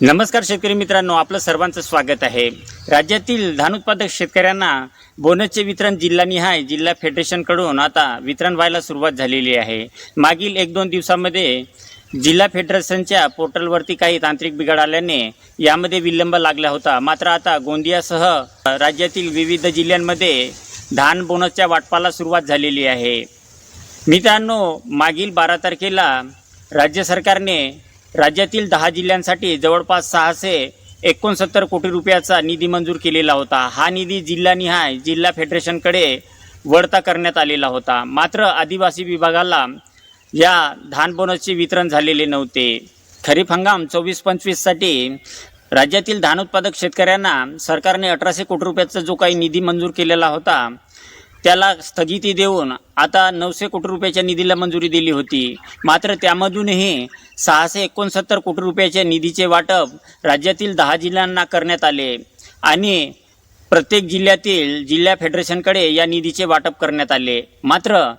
नमस्कार शेतकरी मित्रांनो आपलं सर्वांचं स्वागत आहे. राज्यातील धान उत्पादक शेतकऱ्यांना बोनसचे वितरण जिल्हानिहाय जिल्हा फेडरेशनकडून आता वितरण व्हायला सुरुवात झालेली आहे. मागील एक दोन दिवसामध्ये जिल्हा फेडरेशनच्या पोर्टलवरती काही तांत्रिक बिघाड आल्याने यामध्ये विलंब लागला होता. मात्र आता गोंदियासह राज्यातील विविध जिल्ह्यांमध्ये धान बोनसच्या वाटपाला सुरुवात झालेली आहे. मित्रांनो मागील बारा तारखेला राज्य सरकारने राज्यातील दहा जिल्ह्यांसाठी जवळपास सहाशे एकोणसत्तर कोटी रुपयाचा निधी मंजूर केलेला होता. हा निधी जिल्हानिहाय जिल्हा फेडरेशनकडे वळता करण्यात आलेला होता. मात्र आदिवासी विभागाला या धान बोनसचे वितरण झालेले नव्हते. खरीप हंगाम चोवीस पंचवीससाठी राज्यातील धान उत्पादक शेतकऱ्यांना सरकारने अठराशे कोटी रुपयाचा जो काही निधी मंजूर केलेला होता त्याला स्थगिती देऊन आता नऊशे कोटी रुपयाच्या निधीला मंजुरी दिली होती. मात्र त्यामधूनही सहाशे एकोणसत्तर कोटी रुपयाच्या निधीचे वाटप राज्यातील दहा जिल्ह्यांना करण्यात आले आणि प्रत्येक जिल्ह्यातील जिल्हा फेडरेशनकडे या निधीचे वाटप करण्यात आले. मात्र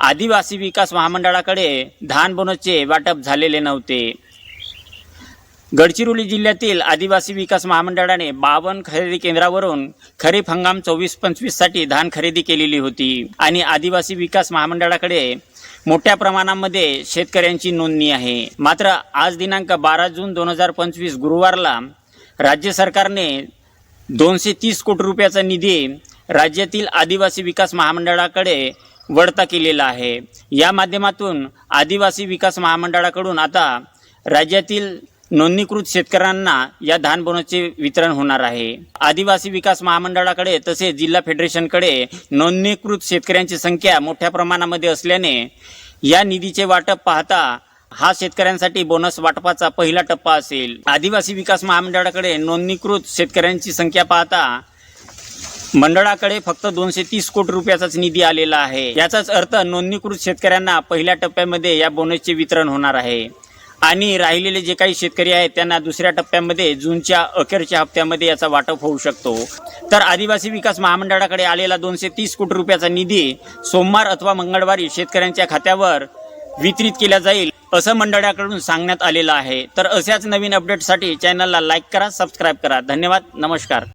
आदिवासी विकास महामंडळाकडे धान बोनसचे वाटप झालेले नव्हते. गडचिरोली जिल्ह्यातील आदिवासी विकास महामंडळाने बावन्न खरेदी केंद्रावरून खरीप हंगाम चोवीस पंचवीससाठी धान खरेदी केलेली होती. आणि आदिवासी विकास महामंडळाकडे मोठ्या प्रमाणामध्ये शेतकऱ्यांची नोंदणी आहे. मात्र आज दिनांक बारा जून दोन हजार पंचवीस गुरुवारला राज्य सरकारने दोनशे तीस कोटी रुपयाचा निधी राज्यातील आदिवासी विकास महामंडळाकडे वळता केलेला आहे. या माध्यमातून आदिवासी विकास महामंडळाकडून आता राज्यातील नोंदणीकृत शेतकऱ्यांना या धान बोनसचे वितरण होणार आहे. आदिवासी विकास महामंडळाकडे तसेच जिल्हा फेडरेशनकडे नोंदणीकृत शेतकऱ्यांची संख्या मोठ्या प्रमाणामध्ये असल्याने या निधीचे वाटप पाहता हा शेतकऱ्यांसाठी बोनस वाटपाचा पहिला टप्पा असेल. आदिवासी विकास महामंडळाकडे नोंदणीकृत शेतकऱ्यांची संख्या पाहता मंडळाकडे फक्त दोनशे तीस कोटी रुपयाचाच निधी आलेला आहे. याचाच अर्थ नोंदणीकृत शेतकऱ्यांना पहिल्या टप्प्यामध्ये या बोनसचे वितरण होणार आहे. आणि राहिलेले जे काही शेतकरी आहेत त्यांना दुसऱ्या टप्प्यामध्ये जूनच्या अखेरच्या हप्त्यामध्ये याचा वाटप होऊ शकतो. तर आदिवासी विकास महामंडळाकडे आलेला दोनशे तीस कोटी रुपयाचा निधी सोमवार अथवा मंगळवारी शेतकऱ्यांच्या खात्यावर वितरित केला जाईल असं मंडळाकडून सांगण्यात आलेलं आहे. तर अशाच नवीन अपडेटसाठी चॅनलला लाईक करा सबस्क्राईब करा. धन्यवाद. नमस्कार.